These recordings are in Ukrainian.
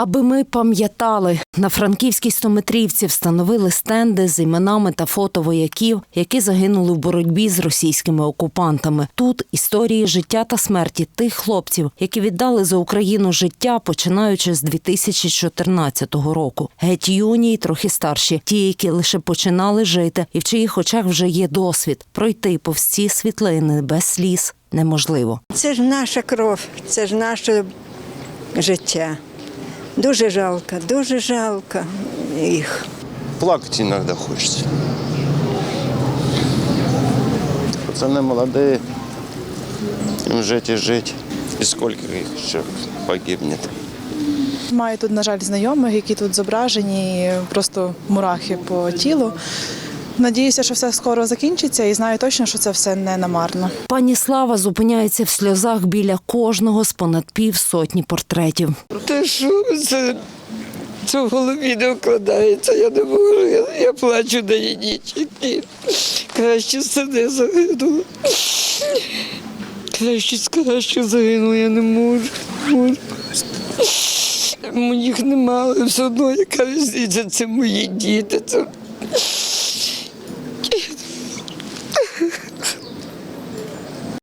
Аби ми пам'ятали, на франківській стометрівці встановили стенди з іменами та фото вояків, які загинули в боротьбі з російськими окупантами. Тут історії життя та смерті тих хлопців, які віддали за Україну життя, починаючи з 2014 року. Геть юні й трохи старші, ті, які лише починали жити, і в чиїх очах вже є досвід. Пройти повз ці світлини без сліз неможливо. Це ж наша кров, це ж наше життя. Дуже жалко, дуже жалко їх. Плакати іноді хочеться. Пацани молоді, їм жить і жити. І скільки їх ще погибне. Маю тут, на жаль, знайомих, які тут зображені, просто мурахи по тілу. Надіюся, що все скоро закінчиться, і знаю точно, що це все не намарно. Пані Слава зупиняється в сльозах біля кожного з понад півсотні портретів. Те, що це, це в голові не вкладається, я не можу, я, я плачу на ніч. Ні. Краще сини загинули. Краще сказати, що загинула, я не можу. не можу. Моїх немає, все одно яка різниця, це мої діти. Це...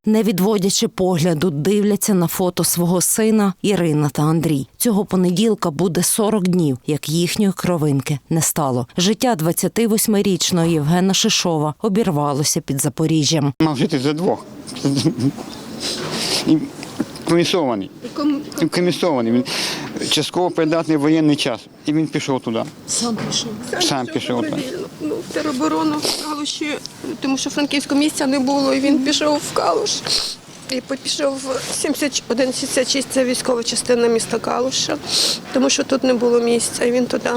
Не відводячи погляду, дивляться на фото свого сина Ірина та Андрій. Цього понеділка буде 40 днів, як їхньої кровинки не стало. Життя 28-річного Євгена Шишова обірвалося під Запоріжжям. Мав жити за двох. Комісований. Комісований. Він частково придатний воєнний час. І він пішов туди. Сам пішов. Сам пішов. так. Ну, в тероборону в Калуші, тому що франківського місця не було, і він пішов в Калуш. І пішов в 7166, це військова частина міста Калуша, тому що тут не було місця, і він туди.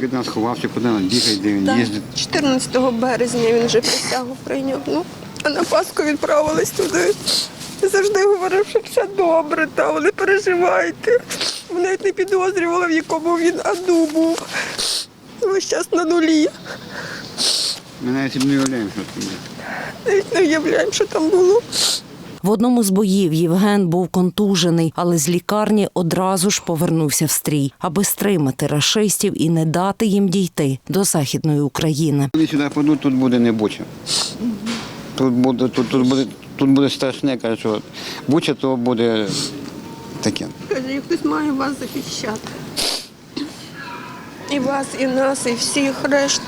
Від нас ховався, куди нас бігає, де він їздить. 14 березня він вже присягу прийняв. Ну, а на Пасху відправились туди. Завжди говорив, що все добре, та не переживайте. Навіть не підозрювали, в якому він аду був. Весь час на нулі. Ми навіть не уявляємо, що там є. Навіть не уявляємо, що там було. В одному з боїв Євген був контужений, але з лікарні одразу ж повернувся в стрій, аби стримати рашистів і не дати їм дійти до західної України. Вони сюди підуть, тут буде не. Тут буде, тут, тут буде, тут буде страшне, каже, що буча, то буде таке. Каже, хтось має вас захищати. І вас, і нас, і всіх решт.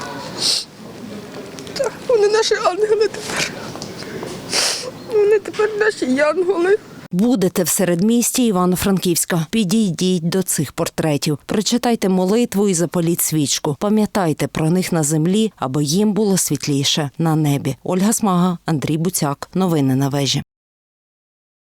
Так, вони наші ангели тепер. Вони тепер наші янголи. Будете в середмісті Івано-Франківська. Підійдіть до цих портретів, прочитайте молитву і запаліть свічку. Пам'ятайте про них на землі, аби їм було світліше на небі. Ольга Смага, Андрій Буцяк. Новини на вежі.